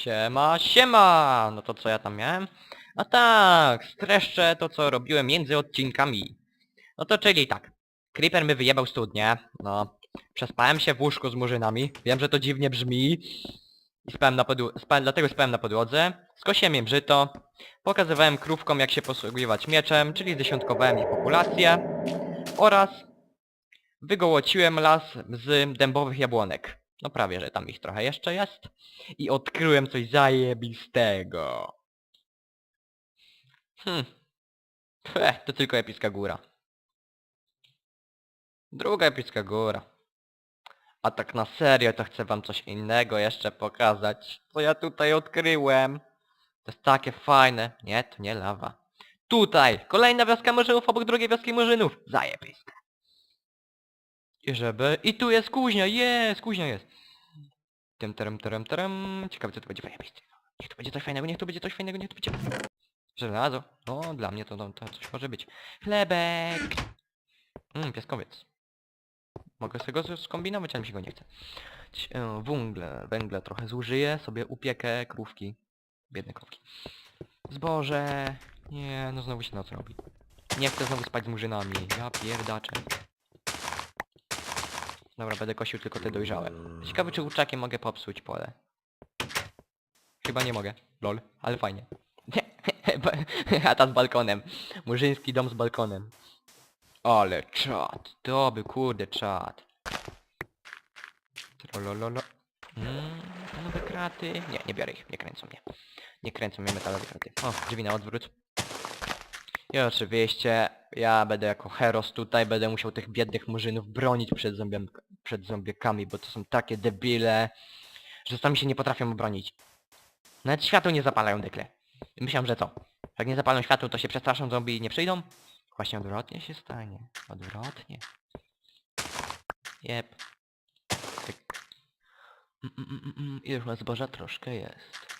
Siema, siema! No to co ja tam miałem? A tak, streszczę to co robiłem między odcinkami. No to czyli tak. Creeper mi wyjebał studnię, no. Przespałem się w łóżku z murzynami. Wiem, że to dziwnie brzmi. I spałem na spałem, dlatego spałem na podłodze. Skosiłem im żyto. Pokazywałem krówkom jak się posługiwać mieczem, czyli zdziesiątkowałem ich populację. Oraz wygołociłem las z dębowych jabłonek. No prawie, że tam ich trochę jeszcze jest. I odkryłem coś zajebistego. Hm. Ech, to tylko epicka góra. Druga epicka góra. A tak na serio to chcę wam coś innego jeszcze pokazać. Co ja tutaj odkryłem. To jest takie fajne. Nie, to nie lawa. Tutaj! Kolejna wioska murzynów obok drugiej wioski murzynów. Zajebiste. I żeby... I tu jest kuźnia, jest, kuźnia jest. Tym, terem, terem, terem. Ciekawe co to będzie zajebiste. Niech to będzie coś fajnego, niech to będzie coś fajnego, niech to będzie... Żelazo. O, dla mnie to, to, to coś może być. Chlebek. Mmm, piaskowiec. Mogę sobie go skombinować, ale mi się go nie chce. E, Węgle, węgle trochę zużyję, sobie upiekę krówki. Biedne krówki. Zboże. Nie, no znowu się noc robi. Nie chcę znowu spać z murzynami. Ja pierdaczę. Dobra, będę kosił tylko te dojrzałe. Ciekawe czy kurczakiem mogę popsuć pole. Chyba nie mogę. Lol, ale fajnie. Chata z balkonem. Murzyński dom z balkonem. Ale czad. To by kurde czad. Trolololo. Mm, nowe kraty. Nie, nie biorę ich. Nie kręcą mnie. Nie kręcą mnie metalowe kraty. O, drzwi na odwrót. I oczywiście ja będę jako heros tutaj, będę musiał tych biednych murzynów bronić przed, zombiam, przed zombiekami, bo to są takie debile, że sami się nie potrafią obronić. Nawet światło nie zapalają dykle. Myślałem, że co? Jak nie zapalą światło, to się przestraszą zombie i nie przyjdą? Właśnie odwrotnie się stanie. Odwrotnie. Jep. Tyk. Mm, mm, mm, mm. I już na zboża troszkę jest.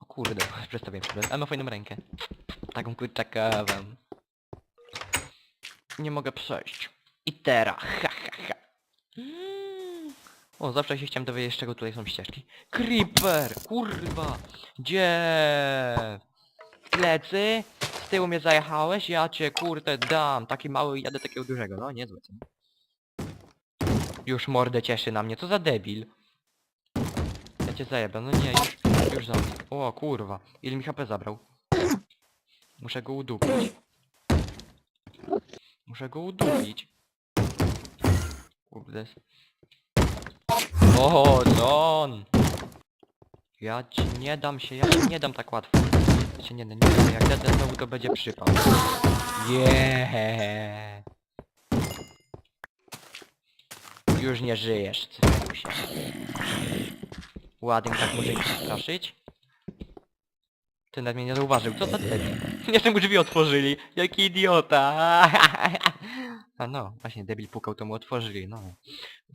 O kurde, przedstawiłem się. Ale ma fajną rękę. Taką kurczakową. Nie mogę przejść. I teraz, ha ha ha. Mm. O, zawsze się chciałem dowiedzieć, z czego tutaj są ścieżki. Creeper! Kurwa! Gdzie? Plecy? Z tyłu mnie zajechałeś? Ja cię kurde dam. Taki mały jadę takiego dużego. No, niezłe co? Już mordę cieszy na mnie. Co za debil? Ja cię zajebę. No nie, już, już za O kurwa. Ile mi HP zabrał? Muszę go udupić. Muszę go udupić. Kurde. O, John! Ja ci nie dam się, ja ci nie dam tak łatwo. Ja ci nie dam, nie dam. Jak jadę znowu to będzie przypał. Yeah. Już nie żyjesz, cyfusie. Ładnie tak może ich straszyć. Ty nawet mnie nie zauważył, co za debil. Nie temu drzwi otworzyli, jaki idiota. A no, właśnie debil pukał, to mu otworzyli, no.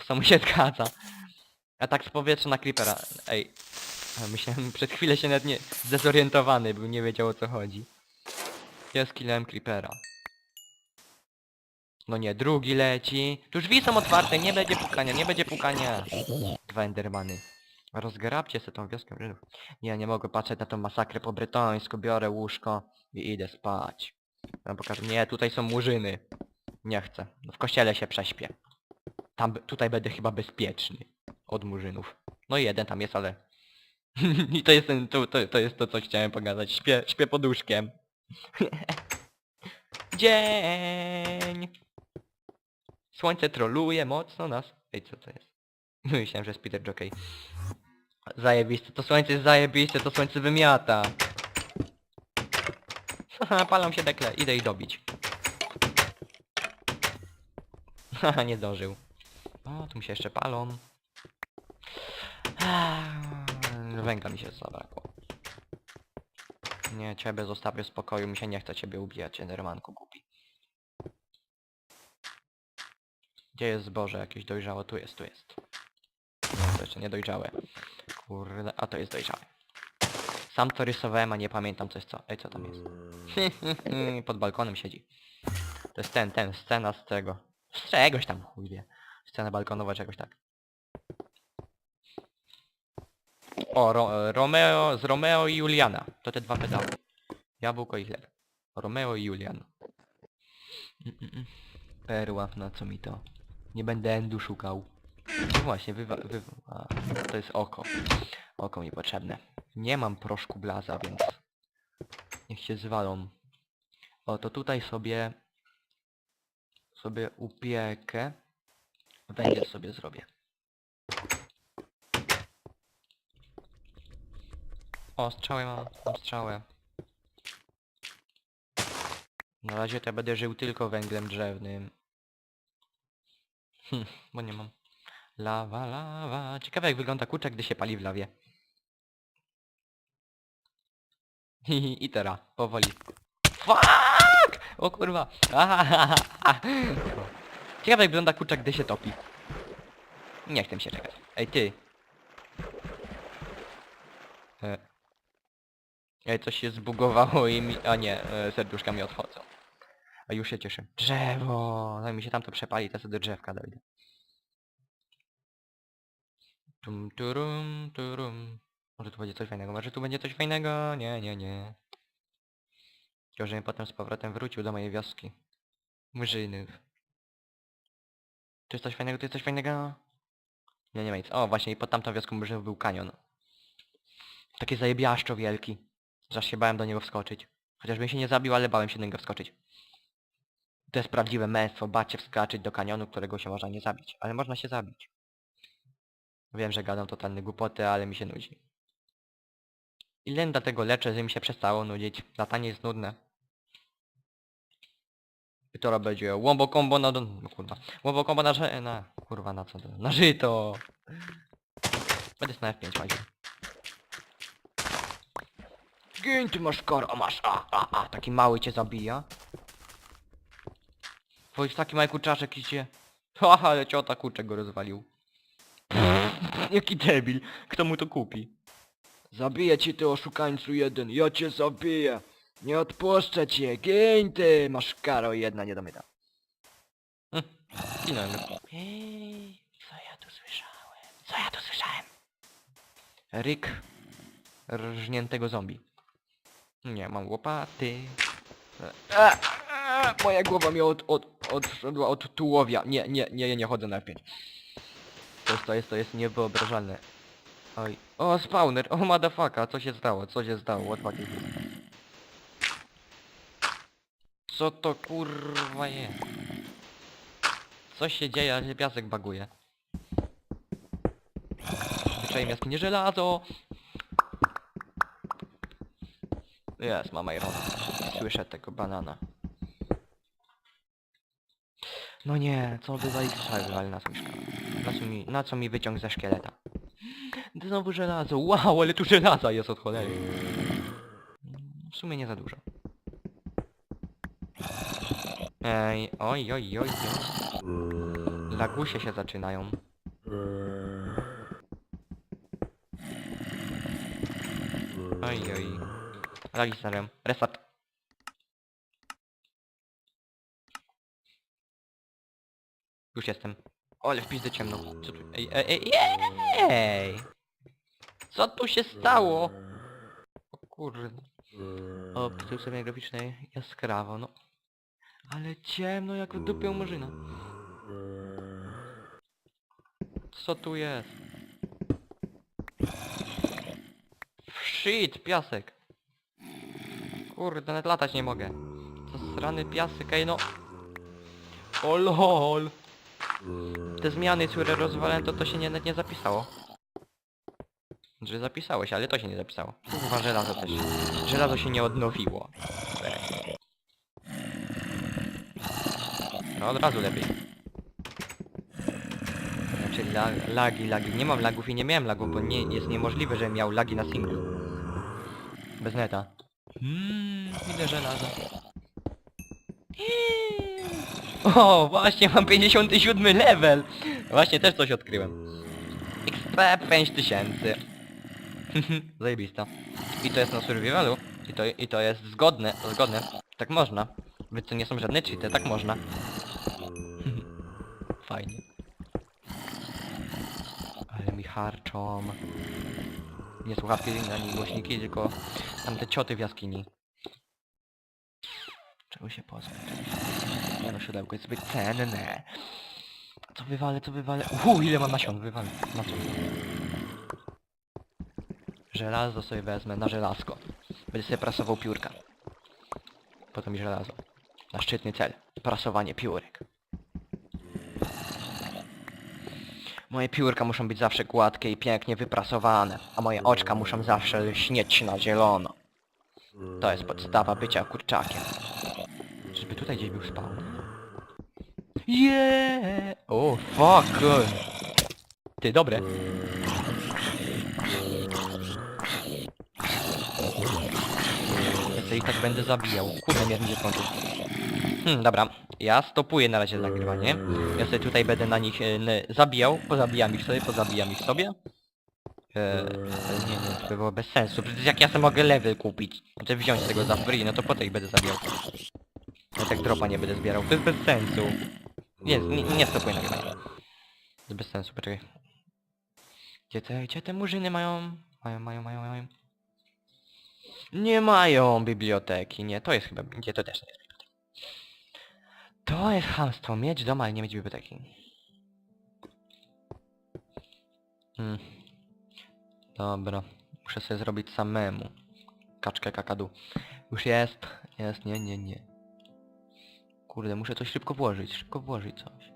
Samo się zgadza. A tak z powietrza na creepera. Ej. Myślałem, przed chwilą się nawet nie... Zdezorientowany był, nie wiedział o co chodzi. Ja skillałem creepera. No nie, drugi leci. Tu drzwi są otwarte, nie będzie pukania, nie będzie pukania. Dwa endermany. Rozgrabcie sobie tą wioskę Żydów. Nie, nie mogę patrzeć na tą masakrę po bretońsku, biorę łóżko i idę spać. Ja pokażę, nie, tutaj są murzyny. Nie chcę. No w kościele się prześpię. Tam, tutaj będę chyba bezpieczny. Od murzynów. No jeden tam jest, ale... I to jest ten, to, to, to jest to, co chciałem pokazać. Śpię, śpię pod łóżkiem. Dzień! Słońce troluje mocno nas. Ej, co to jest? Myślałem, że jest Peter Jockey. Zajebiste, to słońce jest zajebiste, to słońce wymiata. Haha, palą się dekle, idę ich dobić. Haha, nie zdążył. O, tu mi się jeszcze palą. Węgla mi się zabrakło. Nie, ciebie zostawię w spokoju, mi się nie chce ciebie ubijać, Endermanku głupi. Gdzie jest zboże jakieś dojrzałe? Tu jest, tu jest. To jeszcze nie dojrzałe. Kurde, a to jest dojrzałe. Sam to rysowałem, a nie pamiętam coś co. Ej, co tam jest? Pod balkonem siedzi. To jest ten, ten, scena z tego. Z czegoś tam, chuj wie. Scena balkonowa, czegoś tak. O, Ro Romeo, z Romeo i Juliana. To te dwa pedały. Jabłko i chleb. Romeo i Julian. Mm, mm, mm. Perła, na co mi to? Nie będę endu szukał. No właśnie, wywa... a, to jest oko. Oko mi potrzebne. Nie mam proszku blaza, więc... Niech się zwalą. O, to tutaj sobie... Sobie upiekę. Węgiel sobie zrobię. O, strzałę mam, mam strzałę. Na razie to ja będę żył tylko węglem drzewnym. Hm, bo nie mam. Lawa, lawa. Ciekawe jak wygląda kurczak, gdy się pali w lawie. I teraz, powoli. Fuck! O kurwa! Ciekawe jak wygląda kurczak, gdy się topi. Nie chcę się czekać. Ej ty! E. Ej, coś się zbugowało i mi... A nie, e, serduszka mi odchodzą. A już się cieszę. Drzewo! No mi się tam to przepali, to sobie do drzewka dojdę. Tum turum turum. Może tu będzie coś fajnego, może tu będzie coś fajnego? Nie, nie, nie. Tylko, żebym potem z powrotem wrócił do mojej wioski. Mrzynów. Tu jest coś fajnego, tu jest coś fajnego? Nie, nie ma nic. O, właśnie i pod tamtą wioską Mrzynów był kanion. Takie zajebiaszczo wielki. Że aż się bałem do niego wskoczyć. Chociażbym się nie zabił, ale bałem się do niego wskoczyć. To jest prawdziwe męstwo, bać się wskoczyć do kanionu, którego się można nie zabić. Ale można się zabić. Wiem, że gadam totalne głupoty, ale mi się nudzi. Ile dlatego leczę, że mi się przestało nudzić. Latanie jest nudne. I to będzie łombo combo na... No kurwa. Łombo combo na... ży- na... Kurwa, na co to? Na żyto! Będę na F5 łaził. Gin, ty masz kor, masz, a, a, a, taki mały cię zabija. Twój taki mały kurczaczek idzie. Haha, ale ciota kurczek go rozwalił. Jaki debil, kto mu to kupi? Zabiję cię ty oszukańcu jeden, ja cię zabiję. Nie odpuszczę cię, gień ty, masz karo jedna nie domyta. Zginąłem. Ej, co ja tu słyszałem? Co ja tu słyszałem? Ryk rżniętego zombie. Nie, mam łopaty. E, e, moja głowa mnie od, od, odszedła od tułowia. Nie, nie, nie, nie chodzę na F5. To jest, to jest, to jest niewyobrażalne. Oj. O, spawner! O, motherfucker! Co się stało? Co się stało? What fuck is this? Co to kurwa jest? Co się dzieje, ale piasek baguje. Zwyczajnie jaskinie żelazo! Jest, mama Irona. Słyszę tego banana. No nie, co by za ich ale na co mi szkoda? Na co mi, na co mi wyciąg ze szkieleta? Znowu żelazo, wow, ale tu żelaza jest od cholery. W sumie nie za dużo. Ej, oj, oj, oj, oj. Lagusie się zaczynają. Oj, oj. Lagi starają. Restart. Już jestem. O, ale w pizdę ciemno. Co tu... Ej, ej, ej, ej! Co tu się stało? O kurde. O, przy sobie graficznej jaskrawo, no. Ale ciemno jak w dupie u. Co tu jest? Shit, piasek. Kurde, nawet latać nie mogę. To srany piasek, ej no. O lol. Te zmiany, które rozwalałem, to to się nie, nie zapisało. Że zapisałeś, ale to się nie zapisało. Kurwa, żelazo też. Żelazo się nie odnowiło. No od razu lepiej. Znaczy la, lagi, lagi. Nie mam lagów i nie miałem lagów, bo nie, jest niemożliwe, żebym miał lagi na singlu. Bez neta. Mmm, ile żelaza. O, właśnie mam 57 level. Właśnie też coś odkryłem. XP 5000. Zajebista. I to jest na survivalu. I to, I to jest zgodne, zgodne. Tak można. Wy to nie są żadne cheaty, tak można. Fajnie. Ale mi harczą. nie słuchawki, ani głośniki, tylko tamte cioty w jaskini. Czego się pozbyć? Nie no, siodełko jest zbyt cenne. Co wywalę, co wywalę? Uuu, ile mam nasion, wywalę. Na? Żelazo sobie wezmę na żelazko. Będę sobie prasował piórka. Potem i żelazo. Na szczytny cel. Prasowanie piórek. Moje piórka muszą być zawsze gładkie i pięknie wyprasowane, a moje oczka muszą zawsze lśnieć na zielono. To jest podstawa bycia kurczakiem. Czyżby tutaj gdzieś był spawn? Yeah! O, fuck! Ty, dobre. Ich tak będę zabijał. Kurde, mnie będzie skończył. Hmm, dobra. Ja stopuję na razie nagrywanie. Ja sobie tutaj będę na nich e, zabijał. Pozabijam ich sobie, pozabijam ich sobie. Eee, nie, nie, to by było bez sensu. Przecież jak ja sobie mogę level kupić, znaczy wziąć tego za free, no to po co ich będę zabijał? Ja tak dropa nie będę zbierał. To jest bez sensu. Nie, nie, nie stopuję nagrywania. To jest bez sensu, poczekaj. Gdzie te, gdzie te murzyny mają? Mają, mają, mają, mają. Nie mają biblioteki, nie, to jest chyba, nie, to też nie jest biblioteka. To jest hamstwo, mieć dom, ale nie mieć biblioteki. Hmm. Dobra, muszę sobie zrobić samemu. Kaczkę kakadu. Już jest, jest, nie, nie, nie. Kurde, muszę coś szybko włożyć, szybko włożyć coś.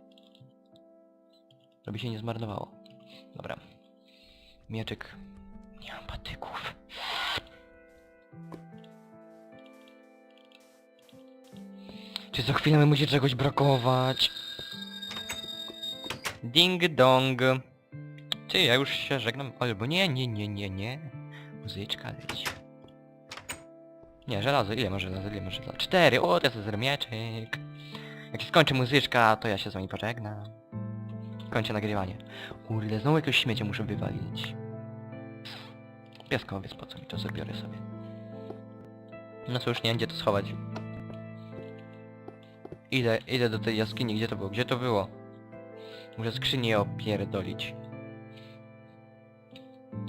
Żeby się nie zmarnowało. Dobra. Mieczyk. Nie mam patyków. Czy co chwilę mi musi czegoś brakować? Ding dong. Ty, ja już się żegnam. Albo nie, nie, nie, nie, nie. Muzyczka leci. Nie, żelazo, ile ma żelazo, ile ma żelazo? Cztery, o, to jest mieczek. Jak się skończy muzyczka, to ja się z wami pożegnam. Kończę nagrywanie. Kurde, znowu jakieś śmiecie muszę wywalić. Piaskowiec, po co mi to zabiorę sobie. No cóż, nie gdzie to schować. Idę, idę do tej jaskini, gdzie to było? Gdzie to było? Muszę skrzynię opierdolić.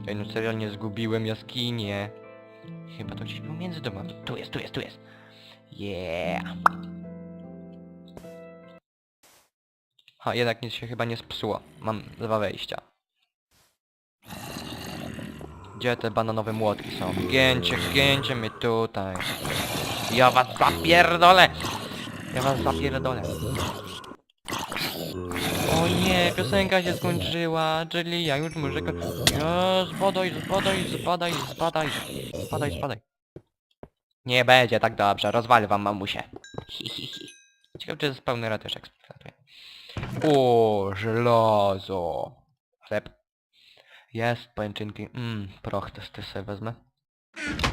Ej, no serio nie zgubiłem jaskinię. Chyba to gdzieś było między domami. Tu jest, tu jest, tu jest. Yeah. Ha, jednak nic się chyba nie spsuło. Mam dwa wejścia. Gdzie te bananowe młotki są? Gięcie, gięcie mnie tutaj. Ja was zapierdolę! Ja was zapierdolę. O nie, piosenka się skończyła, czyli ja już muszę... Ja, zbadaj, zbadaj, zbadaj, zbadaj, zbadaj, zbadaj. Nie będzie tak dobrze, rozwalę wam mamusię. Hi, hi. Ciekawe, czy spawnera też eksploatuje. O, żelazo. Chleb. Jest, pajęczynki. Mmm, proch też, też sobie wezmę.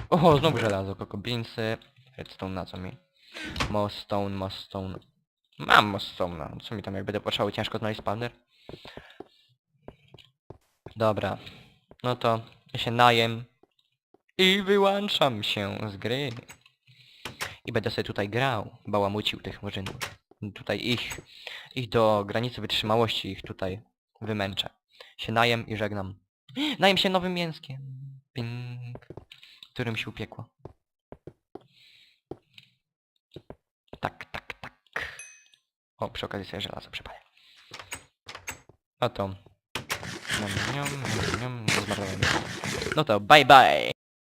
O, znowu żelazo, kokobinsy. Redstone na co mi? Mostone, mostone. Mam mostone, co mi tam jak będę potrzały ciężko znaleźć spawner? Dobra. No to ja się najem. I wyłączam się z gry. I będę sobie tutaj grał. Bałamucił tych murzynów. Tutaj ich, ich do granicy wytrzymałości ich tutaj wymęczę. Się najem i żegnam. Najem się nowym mięskiem. Ping. Którym się upiekło. Tak, tak, tak. O, przy okazji sobie żelazo przepalę. No to... No to bye bye!